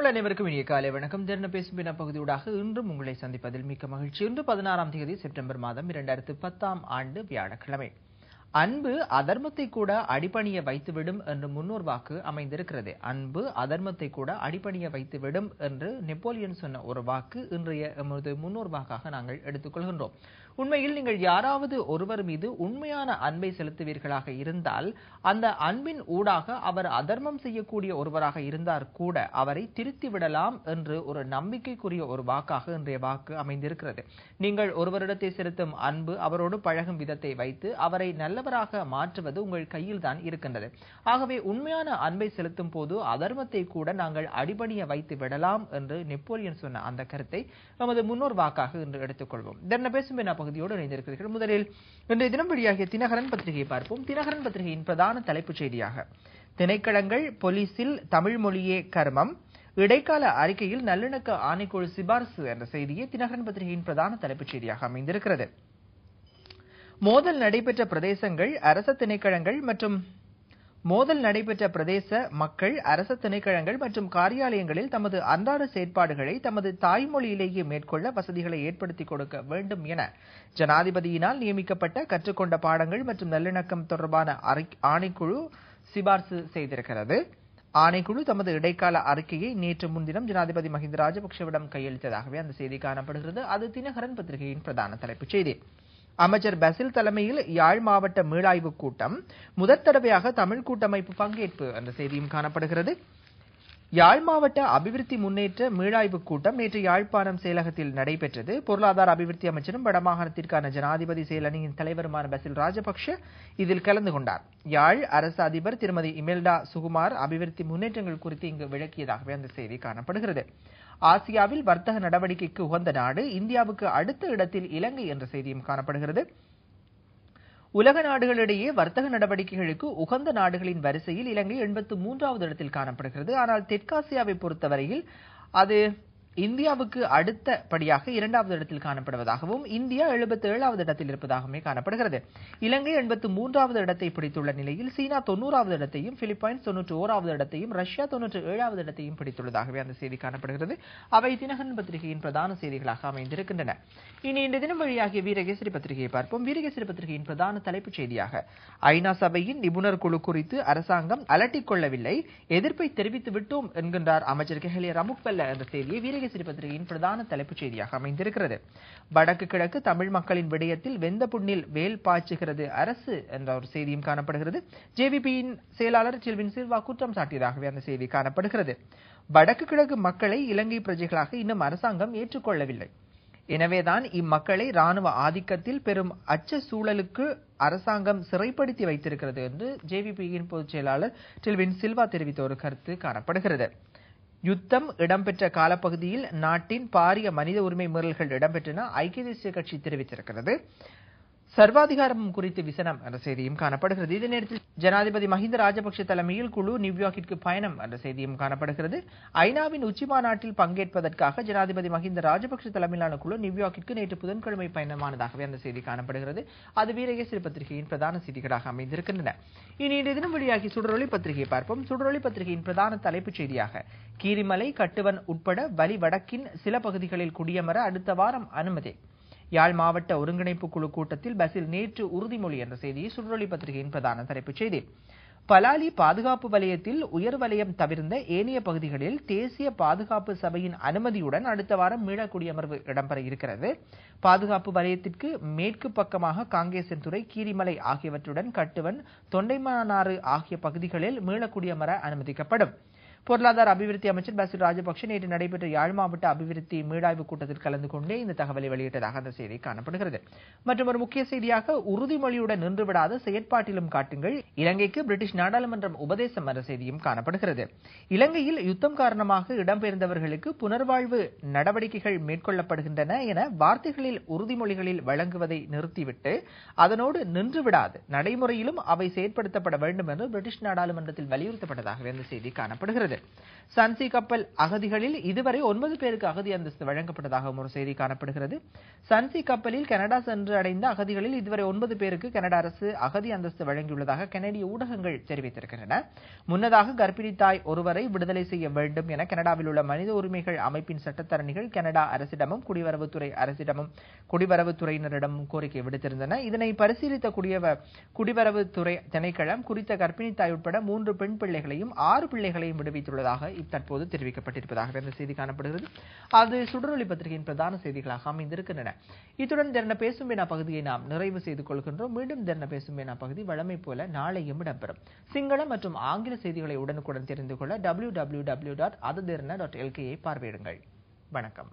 உங்கள் அனைவருக்கும் இனிய காலை வணக்கம். திறன பேசும் பின்ன பகுதியூடாக இன்றும் உங்களை சந்திப்பதில் மிக்க மகிழ்ச்சி. இன்று பதினாறாம் தேதி செப்டம்பர் மாதம் இரண்டாயிரத்து பத்தாம் ஆண்டு வியாழக்கிழமை. அன்பு அதர்மத்தை கூட அடிபணிய வைத்துவிடும் என்று முன்னோர் வாக்கு அமைந்திருக்கிறது. அன்பு அதர்மத்தை கூட அடிப்பணிய வைத்துவிடும் என்று நெப்போலியன் சொன்ன ஒரு வாக்கு இன்றைய எமது முன்னோர் வாக்காக நாங்கள் எடுத்துக்கொள்கின்றோம். உண்மையில் நீங்கள் யாராவது ஒருவர் மீது உண்மையான அன்பை செலுத்துவீர்களாக இருந்தால் அந்த அன்பின் ஊடாக அவர் அதர்மம் செய்யக்கூடிய ஒருவராக இருந்தார் கூட அவரை திருத்தி விடலாம் என்று ஒரு நம்பிக்கைக்குரிய ஒரு வாக்காக இன்றைய வாக்கு அமைந்திருக்கிறது. நீங்கள் ஒருவரிடத்தை செலுத்தும் அன்பு அவரோடு பழகும் விதத்தை வைத்து அவரை நல்லவராக மாற்றுவது உங்கள் கையில் தான் இருக்கின்றது. ஆகவே உண்மையான அன்பை செலுத்தும் போது அதர்மத்தை கூட நாங்கள் அடிபணிய வைத்து விடலாம் என்று நெப்போலியன் சொன்ன அந்த கருத்தை நமது முன்னோர் வாக்காக இன்று எடுத்துக்கொள்வோம். இதன பேசும் என்ன பகுதியோடு இணைந்திருக்கிறீர்கள். முதலில் இன்றைய தினம் வெளியாகிய தினகரன் பத்திரிகையை பார்ப்போம். தினகரன் பத்திரிகையின் பிரதான தலைப்புச் செய்தியாக. திணைக்களங்கள் போலீசில் தமிழ் மொழியே கர்மம். இடைக்கால அறிக்கையில் நல்லிணக்க ஆணைக்குழு சிபார்சு என்ற செய்தியே தினகரன் பத்திரிகையின் பிரதான தலைப்புச் செய்தியாக அமைந்திருக்கிறது. மோதல் நடைபெற்ற பிரதேசங்கள் அரச திணைக்களங்கள் மற்றும் மோதல் நடைபெற்ற பிரதேச மக்கள் அரச திணைக்களங்கள் மற்றும் காரியாலயங்களில் தமது அன்றாட செயற்பாடுகளை தமது தாய்மொழியிலேயே மேற்கொள்ள வசதிகளை ஏற்படுத்தி கொடுக்க வேண்டும் என ஜனாதிபதியினால் நியமிக்கப்பட்ட கற்றுக்கொண்ட பாடங்கள் மற்றும் நல்லிணக்கம் தொடர்பான ஆணைக்குழு சிபார்சு செய்திருக்கிறது. ஆணைக்குழு தமது இடைக்கால அறிக்கையை நேற்று முன்தினம் ஜனாதிபதி மஹிந்த ராஜபக்சேவிடம் கையளித்ததாகவே அந்த செய்தி காணப்படுகிறது. அது தினகரன் பத்திரிகையின் பிரதான தலைப்புச் செய்தி. அமைச்சர் பசில் தலைமையில் யாழ் மாவட்ட மீளாய்வு கூட்டம் முதற் தடவையாக தமிழ் கூட்டமைப்பு பங்கேற்பு என்ற செய்தியும் காணப்படுகிறது. யாழ் மாவட்ட அபிவிருத்தி முன்னேற்ற மீளாய்வு கூட்டம் நேற்று யாழ்ப்பாணம் செயலகத்தில் நடைபெற்றது. பொருளாதார அபிவிருத்தி அமைச்சரும் வடமாகாணத்திற்கான ஜனாதிபதி செயலணியின் தலைவருமான பசில் ராஜபக்ஷ இதில் கலந்து கொண்டார். யாழ் அரசு அதிபர் திருமதி இமெல்டா சுகுமார் அபிவிருத்தி முன்னேற்றங்கள் குறித்து இங்கு விளக்கியதாகவே அந்த செய்தி காணப்படுகிறது. ஆசியாவில் வர்த்தக நடவடிக்கைக்கு உகந்த நாடு இந்தியாவுக்கு அடுத்த இடத்தில் இலங்கை என்ற செய்தியும் காணப்படுகிறது. உலக நாடுகளிடையே வர்த்தக நடவடிக்கைகளுக்கு உகந்த நாடுகளின் வரிசையில் இலங்கை எண்பத்து மூன்றாவது இடத்தில் காணப்படுகிறது. ஆனால் தெற்காசியாவை பொறுத்தவரையில் அது இந்தியாவுக்கு அடுத்த படியாக இரண்டாவது இடத்தில் காணப்படுவதாகவும் இந்தியா எழுபத்தி ஏழாவது இடத்தில் இருப்பதாகவுமே காணப்படுகிறது. இலங்கை எண்பத்து மூன்றாவது இடத்தை பிடித்துள்ள நிலையில் சீனா தொண்ணூறாவது இடத்தையும் பிலிப்பைன்ஸ் தொன்னூற்றி ஓராவது இடத்தையும் ரஷ்யா தொன்னூற்றி ஏழாவது இடத்தையும் பிடித்துள்ளதாகவே அந்த செய்தி காணப்படுகிறது. அவை தினகன் பத்திரிகையின் பிரதான செய்திகளாக அமைந்திருக்கின்றன. இனி இன்று தினம் வழியாகிய வீரகேசரி பத்திரிகையை பார்ப்போம். வீரகேசரி பத்திரிகையின் பிரதான தலைப்புச் செய்தியாக ஐநா சபையின் நிபுணர் குழு குறித்து அரசாங்கம் அலட்டிக் கொள்ளவில்லை எதிர்ப்பை தெரிவித்து விட்டோம் என்கின்றார் அமைச்சர் கெஹலிய ரமுக்வெல்ல என்ற செய்தியை வீரகேசரி தினசரி பத்திரிகையின் பிரதான தலைப்புச் செய்தியாக அமைந்திருக்கிறது. வடக்கு கிழக்கு தமிழ் மக்களின் விடயத்தில் வெந்த புண்ணில் வேல் பாய்ச்சுகிறது அரசு என்ற ஒரு செய்தியும் காணப்படுகிறது. ஜேவிபியின் செயலாளர் செல்வின் சில்வா குற்றம் சாட்டியதாகவே அந்த செய்தி காணப்படுகிறது. வடக்கு கிழக்கு மக்களை இலங்கை பிரஜைகளாக இன்னும் அரசாங்கம் ஏற்றுக்கொள்ளவில்லை. எனவேதான் இம்மக்களை ராணுவ ஆதிக்கத்தில் பெரும் அச்ச சூழலுக்கு அரசாங்கம் சிறைப்படுத்தி வைத்திருக்கிறது என்று ஜேவிபியின் பொதுச் செயலாளர் டெல்வின் சில்வா தெரிவித்த ஒரு கருத்து காணப்படுகிறது. யுத்தம் இடம்பெற்ற காலப்பகுதியில் நாட்டின் பாரிய மனித உரிமை மீறல்கள் இடம்பெற்றன. ஐக்கிய தேசிய கட்சி தெரிவித்திருக்கிறது. சர்வாதிகாரம் குறித்து விசனம் என்ற செய்தியும் காணப்படுகிறது. இதே நேரத்தில் ஜனாதிபதி மஹிந்த ராஜபக்ஷ தலைமையில் குழு நியூயார்க்கிற்கு பயணம் என்ற செய்தியும் காணப்படுகிறது. ஐநாவின் உச்சி மாநாட்டில் பங்கேற்பதற்காக ஜனாதிபதி மஹிந்த ராஜபக்ஷ தலைமையிலான குழு நியூயார்க்கிற்கு நேற்று புதன்கிழமை பயணமானதாகவே அந்த செய்தி காணப்படுகிறது. அது வீரகேசரி பத்திரிகையின் பிரதான செய்திகளாக அமைந்திருக்கின்றன. இனி இன்றைய தினம் வெளியாகி சுடரொளி பத்திரிகையை பார்ப்போம். சுடரொளி பத்திரிகையின் பிரதான தலைப்புச் செய்தியாக கீரிமலை கட்டுவன் உட்பட வலி வடக்கின் சில பகுதிகளில் குடியமர அடுத்த வாரம் அனுமதி. யாழ் மாவட்ட ஒருங்கிணைப்பு குழு கூட்டத்தில் பசில் நேற்று உறுதிமொழி என்ற செய்தியை சுற்றொலி பத்திரிகையின் பிரதான தலைப்புச் செய்தி. பலாலி பாதுகாப்பு வலயத்தில் உயர் வலயம் தவிர்ந்த ஏனைய பகுதிகளில் தேசிய பாதுகாப்பு சபையின் அனுமதியுடன் அடுத்த வாரம் மீள குடியமர்வு இடம்பெற இருக்கிறது. பாதுகாப்பு வலயத்திற்கு மேற்கு பக்கமாக காங்கேசன்துறை கீரிமலை ஆகியவற்றுடன் கட்டுவன் தொண்டைமானாறு ஆகிய பகுதிகளில் மீள குடியமர அனுமதிக்கப்படும். பொருளாதார அபிவிருத்தி அமைச்சர் பசில் ராஜபக்ஷ நேற்று நடைபெற்ற யாழ் மாவட்ட அபிவிருத்தி மீளாய்வு கூட்டத்தில் கலந்து கொண்டே இந்த தகவலை வெளியிட்டதாக அந்த செய்தி காணப்படுகிறது. மற்றும் ஒரு முக்கிய செய்தியாக உறுதிமொழியுடன் நின்றுவிடாத செயற்பாட்டிலும் காட்டுங்கள். இலங்கைக்கு பிரிட்டிஷ் நாடாளுமன்றம் உபதேசம் என்ற செய்தியும் காணப்படுகிறது. இலங்கையில் யுத்தம் காரணமாக இடம்பெயர்ந்தவர்களுக்கு புனர்வாழ்வு நடவடிக்கைகள் மேற்கொள்ளப்படுகின்றன என வார்த்தைகளில் உறுதிமொழிகளில் வழங்குவதை நிறுத்திவிட்டு அதனோடு நின்றுவிடாது நடைமுறையிலும் அவை செயற்படுத்தப்பட வேண்டும் என்று பிரிட்டிஷ் நாடாளுமன்றத்தில் வலியுறுத்தப்பட்டதாக அந்த செய்தி காணப்படுகிறது. தெரிவிக்கப்பட்டுள்ளது சன்சி கப்பல் அகதிகளில் இதுவரை ஒன்பது பேருக்கு அகதி அந்தஸ்து வழங்கப்பட்டதாகவும் ஒரு செய்தி காணப்படுகிறது. சன்சி கப்பலில் கனடா சென்று அடைந்த அகதிகளில் இதுவரை ஒன்பது பேருக்கு கனடா அரசு அகதி அந்தஸ்து வழங்கியுள்ளதாக கனடிய ஊடகங்கள் தெரிவித்திருக்கின்றன. முன்னதாக கர்ப்பிணி தாய் ஒருவரை விடுதலை செய்ய வேண்டும் என கனடாவில் உள்ள மனித உரிமைகள் அமைப்பின் சட்டத்தரணிகள் கனடா அரசிடமும் குடிவரவுத்துறை அரசிடமும் குடிவரவுத்துறையினரிடமும் கோரிக்கை விடுத்திருந்தன. இதனை பரிசீலித்த குடியவ குடிவரவுத்துறை திணைக்களம் குறித்த கர்ப்பிணி தாய் உட்பட மூன்று பெண் பிள்ளைகளையும் ஆறு பிள்ளைகளையும் விடுவித்துள்ளதாக தற்போது தெரிவிக்கப்பட்டிருப்பதாக இந்த செய்தி காணப்படுகிறது. அது சுடரொலி பத்திரிகையின் பிரதான செய்திகளாக அமைந்திருக்கின்றன. இத்துடன் திறன பேசும் வினா பகுதியை நாம் நிறைவு செய்து கொள்கின்றோம். மீண்டும் திறன பேசும் வினா பகுதி வழமை போல நாளையும் இடம்பெறும். சிங்கள மற்றும் ஆங்கில செய்திகளை உடனுக்குடன் தெரிந்து கொள்ள டபிள்யூ டபிள்யூ டபிள்யூ டாட் அது டாட் எல்கேயை பார்வையிடுங்கள். வணக்கம்.